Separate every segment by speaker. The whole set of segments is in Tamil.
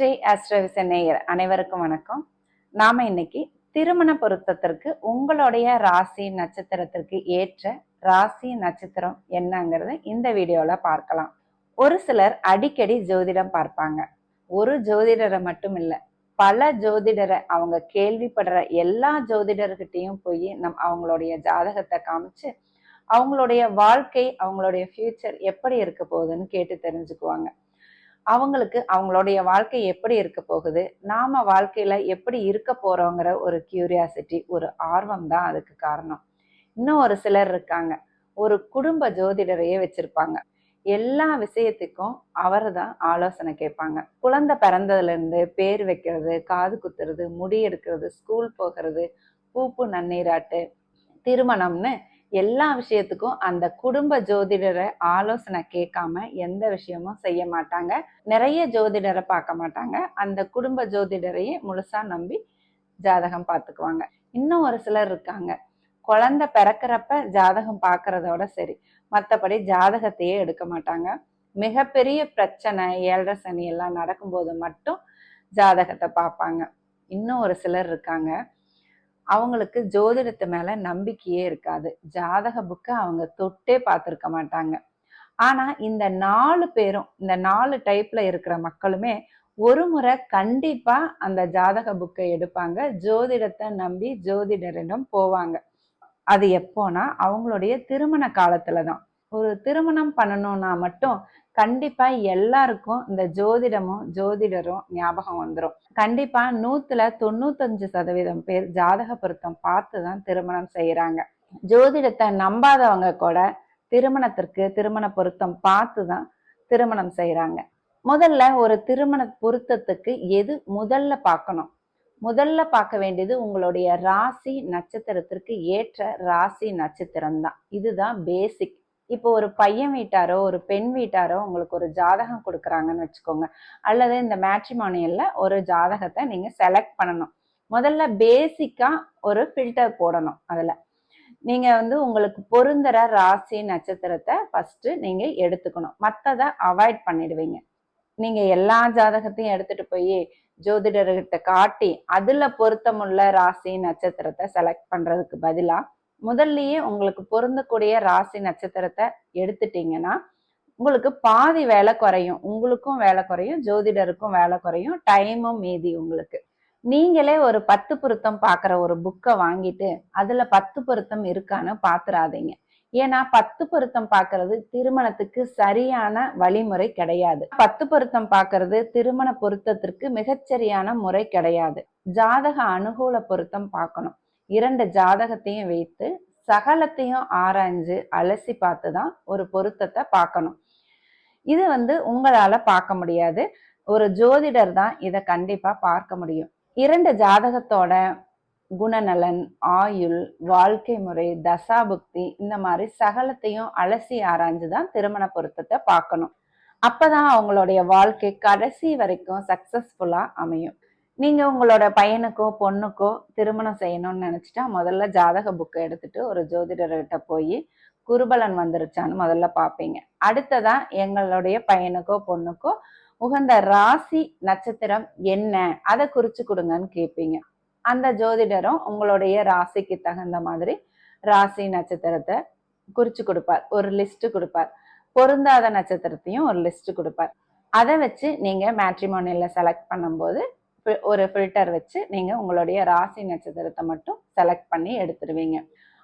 Speaker 1: ஸ்ரீ அஸ்ரவிச நேயர் அனைவருக்கும் வணக்கம். நாம இன்னைக்கு திருமண பொருத்தத்திற்கு உங்களுடைய ராசி நட்சத்திரத்திற்கு ஏற்ற ராசி நட்சத்திரம் என்னங்கிறத இந்த வீடியோல பார்க்கலாம். ஒரு சிலர் அடிக்கடி ஜோதிடம் பார்ப்பாங்க. ஒரு ஜோதிடரை மட்டும் இல்லை பல ஜோதிடரை அவங்க கேள்விப்படுற எல்லா ஜோதிடர்கிட்டையும் போய் நம் அவங்களுடைய ஜாதகத்தை காமிச்சு அவங்களுடைய வாழ்க்கை அவங்களுடைய ஃபியூச்சர் எப்படி இருக்க போகுதுன்னு கேட்டு தெரிஞ்சுக்குவாங்க. அவங்களுக்கு அவங்களுடைய வாழ்க்கை எப்படி இருக்க போகுது? நாம வாழ்க்கையில எப்படி இருக்க போறோங்கிற ஒரு கியூரியாசிட்டி ஒரு ஆர்வம் தான் அதுக்கு காரணம். இன்னும் ஒரு சிலர் இருக்காங்க. ஒரு குடும்ப ஜோதிடரையே வச்சிருப்பாங்க. எல்லா விஷயத்துக்கும் அவர் தான் ஆலோசனை கேட்பாங்க. குழந்தை பிறந்ததுலேருந்து பேர் வைக்கிறது காது குத்துறது முடி எடுக்கிறது ஸ்கூல் போகிறது பூப்பு நன்னீராட்டு திருமணம்னு எல்லா விஷயத்துக்கும் அந்த குடும்ப ஜோதிடரை ஆலோசனை கேட்காம எந்த விஷயமும் செய்ய மாட்டாங்க. நிறைய ஜோதிடரை பார்க்க மாட்டாங்க. அந்த குடும்ப ஜோதிடரையே முழுசா நம்பி ஜாதகம் பார்த்துக்குவாங்க. இன்னும் ஒரு சிலர் இருக்காங்க. குழந்தை பிறக்கிறப்ப ஜாதகம் பார்க்கறதோட சரி. மற்றபடி ஜாதகத்தையே எடுக்க மாட்டாங்க. மிகப்பெரிய பிரச்சனை ஏழரை சனி எல்லாம் நடக்கும்போது மட்டும் ஜாதகத்தை பார்ப்பாங்க. இன்னும் ஒரு சிலர் இருக்காங்க. அவங்களுக்கு ஜோதிடத்து மேல நம்பிக்கையே இருக்காது. ஜாதக புக்கை அவங்க தொட்டே பார்த்துருக்க மாட்டாங்க. ஆனா இந்த நாலு பேரும் இந்த நாலு டைப்ல இருக்கிற மக்களுமே ஒரு முறை கண்டிப்பா அந்த ஜாதக புக்கை எடுப்பாங்க. ஜோதிடத்தை நம்பி ஜோதிடரிடம் போவாங்க. அது எப்போனா அவங்களுடைய திருமண காலத்துல தான். ஒரு திருமணம் பண்ணணும்னா மட்டும் கண்டிப்பா எல்லாருக்கும் இந்த ஜோதிடமும் ஜோதிடரும் ஞாபகம் வந்துடும் கண்டிப்பா நூத்துல தொண்ணூத்தஞ்சு சதவீதம் பேர் ஜாதக பொருத்தம் பார்த்து தான் திருமணம் செய்யறாங்க ஜோதிடத்தை நம்பாதவங்க கூட திருமணத்திற்கு திருமண பொருத்தம் பார்த்து தான் திருமணம் செய்யறாங்க முதல்ல ஒரு திருமண பொருத்தத்துக்கு எது முதல்ல பார்க்கணும்? முதல்ல பார்க்க வேண்டியது உங்களுடைய ராசி நட்சத்திரத்திற்கு ஏற்ற ராசி நட்சத்திரம் தான் இதுதான் பேசிக் இப்போ ஒரு பையன் வீட்டாரோ ஒரு பெண் வீட்டாரோ உங்களுக்கு ஒரு ஜாதகம் கொடுக்குறாங்கன்னு வச்சுக்கோங்க. அல்லது இந்த மேட்ரிமானியல்ல ஒரு ஜாதகத்தை நீங்க செலக்ட் பண்ணணும். முதல்ல பேசிக்கா ஒரு ஃபில்டர் போடணும் அதுல. நீங்க வந்து உங்களுக்கு பொருந்துற ராசி நட்சத்திரத்தை ஃபர்ஸ்ட் நீங்க எடுத்துக்கணும். மற்றதை அவாய்ட் பண்ணிடுவீங்க. நீங்க எல்லா ஜாதகத்தையும் எடுத்துட்டு போய் ஜோதிடர்கிட்ட காட்டி அதுல பொருத்தமுள்ள ராசி நட்சத்திரத்தை செலக்ட் பண்றதுக்கு பதிலாக முதல்லயே உங்களுக்கு பொருந்தக்கூடிய ராசி நட்சத்திரத்தை எடுத்துட்டீங்கன்னா உங்களுக்கு பாதி வேலை குறையும். உங்களுக்கும் வேலை குறையும். ஜோதிடருக்கும் வேலை குறையும். டைமும் மீதி உங்களுக்கு. நீங்களே ஒரு பத்து பொருத்தம் பார்க்குற ஒரு புக்கை வாங்கிட்டு அதுல பத்து பொருத்தம் இருக்கான்னு பாத்துறாதீங்க. ஏன்னா பத்து பொருத்தம் பார்க்கறது திருமணத்துக்கு சரியான வழிமுறை கிடையாது. பத்து பொருத்தம் பார்க்கறது திருமண பொருத்தத்திற்கு மிகச்சரியான முறை கிடையாது. ஜாதக அனுகூல பொருத்தம் பார்க்கணும். இரண்டு ஜாதகத்தையும் வைத்து சகலத்தையும் ஆராய்ஞ்சு அலசி பார்த்து தான் ஒரு பொருத்தத்தை பார்க்கணும். இது வந்து உங்களால பார்க்க முடியாது. ஒரு ஜோதிடர் தான் இதை கண்டிப்பா பார்க்க முடியும். இரண்டு ஜாதகத்தோட குணநலன் ஆயுள் வாழ்க்கை முறை தசாபுக்தி இந்த மாதிரி சகலத்தையும் அலசி ஆராய்ஞ்சு தான் திருமண பொருத்தத்தை பார்க்கணும். அப்பதான் அவங்களுடைய வாழ்க்கை கடைசி வரைக்கும் சக்சஸ்ஃபுல்லா அமையும். நீங்கள் உங்களோட பையனுக்கோ பொண்ணுக்கோ திருமணம் செய்யணும்னு நினச்சிட்டா முதல்ல ஜாதக புக்கை எடுத்துட்டு ஒரு ஜோதிடர்கிட்ட போய் குருபலன் வந்துருச்சான்னு முதல்ல பார்ப்பீங்க அடுத்ததா எங்களுடைய பையனுக்கோ பொண்ணுக்கோ உகந்த ராசி நட்சத்திரம் என்ன? அதை குறிச்சு கொடுங்கன்னு கேட்பீங்க அந்த ஜோதிடரும் உங்களுடைய ராசிக்கு தகுந்த மாதிரி ராசி நட்சத்திரத்தை குறிச்சு கொடுப்பார். ஒரு லிஸ்ட் கொடுப்பார். பொருந்தாத நட்சத்திரத்தையும் ஒரு லிஸ்ட் கொடுப்பார். அதை வச்சு நீங்க மேட்ரிமோனியில் செலக்ட் பண்ணும்போது ஒரு ஃபில்டர் வச்சு நீங்கள் உங்களுடைய ராசி நட்சத்திரத்தை மட்டும் செலக்ட் பண்ணி எடுத்துருவீங்க.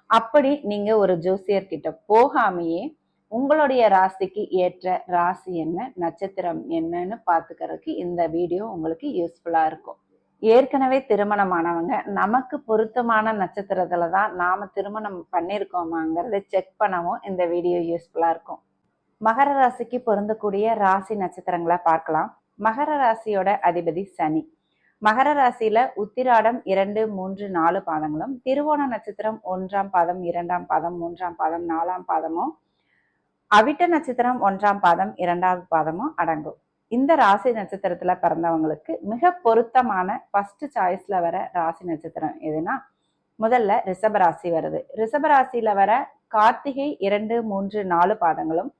Speaker 1: அப்படி நீங்கள் ஒரு ஜோசியர் கிட்ட போகாமையே உங்களுடைய ராசிக்கு ஏற்ற ராசி என்ன நட்சத்திரம் என்னன்னு பார்த்துக்கிறதுக்கு இந்த வீடியோ உங்களுக்கு யூஸ்ஃபுல்லாக இருக்கும். ஏற்கனவே திருமணமானவங்க நமக்கு பொருத்தமான நட்சத்திரத்துல தான் நாம திருமணம் பண்ணியிருக்கோமாங்கிறத செக் பண்ணவும் இந்த வீடியோ யூஸ்ஃபுல்லாக இருக்கும். மகர ராசிக்கு பொருந்தக்கூடிய ராசி நட்சத்திரங்களை பார்க்கலாம். மகர ராசியோட அதிபதி சனி. மகர ராசியில உத்திராடம் இரண்டு மூன்று நாலு பாதங்களும் திருவோண நட்சத்திரம் ஒன்றாம் பாதம் இரண்டாம் பாதம் மூன்றாம் பாதம் நாலாம் பாதமும் அவிட்ட நட்சத்திரம் ஒன்றாம் பாதம் இரண்டாவது பாதமும் அடங்கும். இந்த ராசி நட்சத்திரத்துல பிறந்தவங்களுக்கு மிக பொருத்தமான ஃபர்ஸ்ட் சாய்ஸ்ல வர ராசி நட்சத்திரம் எதுனா முதல்ல ரிஷபராசி வருது. ரிஷபராசியில வர கார்த்திகை இரண்டு மூன்று நாலு பாதங்களும்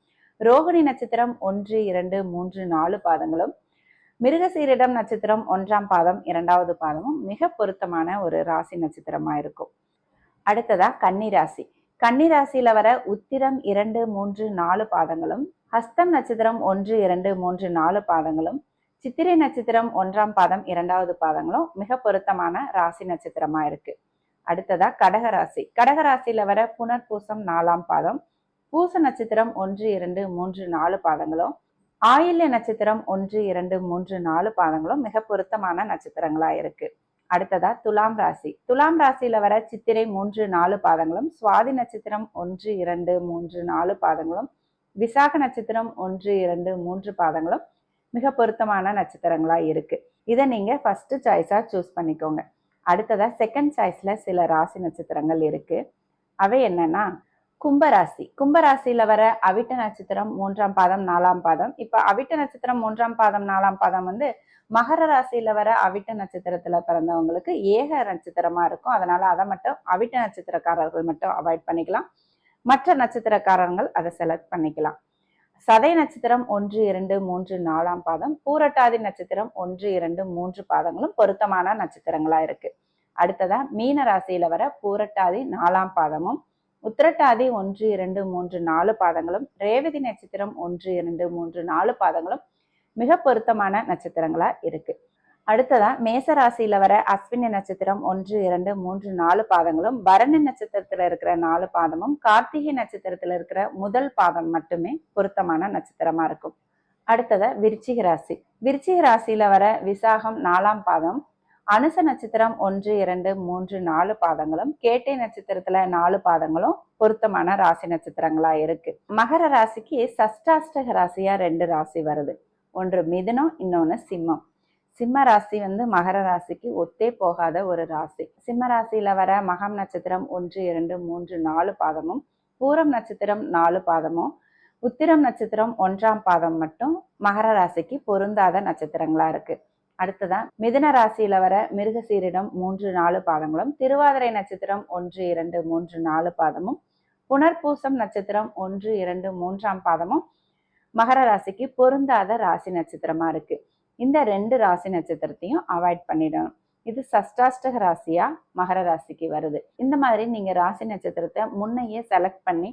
Speaker 1: ரோகிணி நட்சத்திரம் ஒன்று இரண்டு மூன்று நாலு பாதங்களும் மிருகசீரிடம் நட்சத்திரம் ஒன்றாம் பாதம் இரண்டாவது பாதமும் மிக பொருத்தமான ஒரு ராசி நட்சத்திரமா இருக்கும் அடுத்ததா கன்னிராசி. கன்னிராசியில வர உத்திரம் இரண்டு மூன்று நாலு பாதங்களும் ஹஸ்தம் நட்சத்திரம் ஒன்று இரண்டு மூன்று நாலு பாதங்களும் சித்திரை நட்சத்திரம் ஒன்றாம் பாதம் இரண்டாவது பாதங்களும் மிக பொருத்தமான ராசி நட்சத்திரமா இருக்கு அடுத்ததா கடகராசி. கடகராசியில வர புனர்பூசம் நாலாம் பாதம் பூச நட்சத்திரம் ஒன்று இரண்டு மூன்று நாலு பாதங்களும் ஆயில்ய நட்சத்திரம் ஒன்று இரண்டு மூன்று நாலு பாதங்களும் மிக பொருத்தமான நட்சத்திரங்களா இருக்கு. அடுத்ததா துலாம் ராசி. துலாம் ராசியில வர சித்திரை மூன்று நாலு பாதங்களும் சுவாதி நட்சத்திரம் ஒன்று இரண்டு மூன்று நாலு பாதங்களும் விசாக நட்சத்திரம் ஒன்று இரண்டு மூன்று பாதங்களும் மிக பொருத்தமான நட்சத்திரங்களா இருக்கு. இதை நீங்க ஃபர்ஸ்ட் சாய்ஸா சூஸ் பண்ணிக்கோங்க. அடுத்ததா செகண்ட் சாய்ஸ்ல சில ராசி நட்சத்திரங்கள் இருக்கு. அவை என்னன்னா கும்பராசி. கும்பராசியில வர அவிட்ட நட்சத்திரம் மூன்றாம் பாதம் நாலாம் பாதம். இப்ப அவிட்ட நட்சத்திரம் மூன்றாம் பாதம் நாலாம் பாதம் வந்து மகர ராசியில வர அவிட்ட நட்சத்திரத்துல பிறந்தவங்களுக்கு ஏக நட்சத்திரமா இருக்கும். அதனால அதை மட்டும் அவிட்ட நட்சத்திரக்காரர்கள் மட்டும் அவாய்ட் பண்ணிக்கலாம். மற்ற நட்சத்திரக்காரர்கள் அதை செலக்ட் பண்ணிக்கலாம். சதை நட்சத்திரம் ஒன்று இரண்டு மூன்று நாலாம் பாதம். பூரட்டாதி நட்சத்திரம் ஒன்று இரண்டு மூன்று பாதங்களும் பொருத்தமான நட்சத்திரங்களா இருக்கு. அடுத்ததா மீன ராசியில வர பூரட்டாதி நாலாம் பாதமும் உத்திரட்டாதி ஒன்று இரண்டு மூன்று நாலு பாதங்களும் ரேவதி நட்சத்திரம் ஒன்று இரண்டு மூன்று நாலு பாதங்களும் மிக பொருத்தமான நட்சத்திரங்களா இருக்கு. அடுத்ததா மேச ராசியில வர அஸ்வினி நட்சத்திரம் ஒன்று இரண்டு மூன்று நாலு பாதங்களும் பரணி நட்சத்திரத்துல இருக்கிற நாலு பாதமும் கார்த்திகை நட்சத்திரத்துல இருக்கிற முதல் பாதம் மட்டுமே பொருத்தமான நட்சத்திரமா இருக்கும். அடுத்ததா விருச்சிக ராசி. விருச்சிக ராசியில வர விசாகம் நாலாம் பாதம் அனுச நட்சத்திரம் ஒன்று இரண்டு மூன்று நாலு பாதங்களும் கேட்டை நட்சத்திரத்துல நாலு பாதங்களும் பொருத்தமான ராசி நட்சத்திரங்களா இருக்கு. மகர ராசிக்கு சஷ்டாஷ்டக ராசியா ரெண்டு ராசி வருது. ஒன்று மிதுனம் இன்னொன்னு சிம்மம். சிம்ம ராசி வந்து மகர ராசிக்கு ஒத்தே போகாத ஒரு ராசி. சிம்ம ராசியில வர மகம் நட்சத்திரம் ஒன்று இரண்டு மூன்று நாலு பாதமும் பூரம் நட்சத்திரம் நாலு பாதமும் உத்திரம் நட்சத்திரம் ஒன்றாம் பாதம் மட்டும் மகர ராசிக்கு பொருந்தாத நட்சத்திரங்களா இருக்கு. அடுத்ததான் மிதுன ராசியில வர மிருகசீரிடம் மூன்று நாலு பாதங்களும் திருவாதிரை நட்சத்திரம் ஒன்று இரண்டு மூன்று நாலு பாதமும் புனர்பூசம் நட்சத்திரம் ஒன்று இரண்டு மூன்றாம் பாதமும் மகர ராசிக்கு பொருந்தாத ராசி நட்சத்திரமா இருக்கு. இந்த ரெண்டு ராசி நட்சத்திரத்தையும் அவாய்ட் பண்ணிடணும். இது சஷ்டாஷ்டக ராசியா மகர ராசிக்கு வருது. இந்த மாதிரி நீங்க ராசி நட்சத்திரத்தை முன்னையே செலக்ட் பண்ணி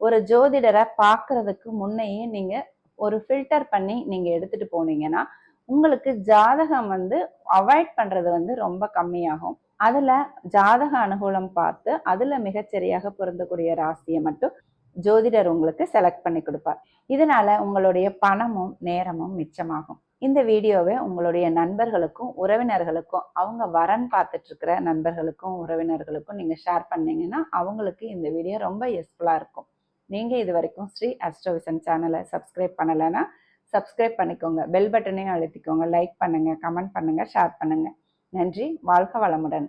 Speaker 1: ஒரு ஜோதிடரை பார்க்கறதுக்கு முன்னையே நீங்க ஒரு ஃபில்டர் பண்ணி நீங்க எடுத்துட்டு போனீங்கன்னா உங்களுக்கு ஜாதகம் வந்து அவாய்ட் பண்றது வந்து ரொம்ப கம்மியாகும். அதுல ஜாதக அனுகூலம் பார்த்து அதுல மிகச்சரியாக பொருந்தக்கூடிய ராசியை மட்டும் ஜோதிடர் உங்களுக்கு செலக்ட் பண்ணி கொடுப்பார். இதனால உங்களுடைய பணமும் நேரமும் மிச்சமாகும். இந்த வீடியோவை உங்களுடைய நண்பர்களுக்கும் உறவினர்களுக்கும் அவங்க வரன் பார்த்துட்டு இருக்கிற நண்பர்களுக்கும் உறவினர்களுக்கும் நீங்க ஷேர் பண்ணீங்கன்னா அவங்களுக்கு இந்த வீடியோ ரொம்ப யூஸ்ஃபுல்லா இருக்கும். நீங்க இது வரைக்கும் ஸ்ரீ அஸ்ட்ரோவிசன் சேனலை சப்ஸ்கிரைப் பண்ணலைன்னா சப்ஸ்கிரைப் பண்ணிக்கோங்க. பெல் பட்டனையும் அழுத்திக்கோங்க. லைக் பண்ணுங்கள் கமெண்ட் பண்ணுங்கள் ஷேர் பண்ணுங்கள் நன்றி. வாழ்க வளமுடன்.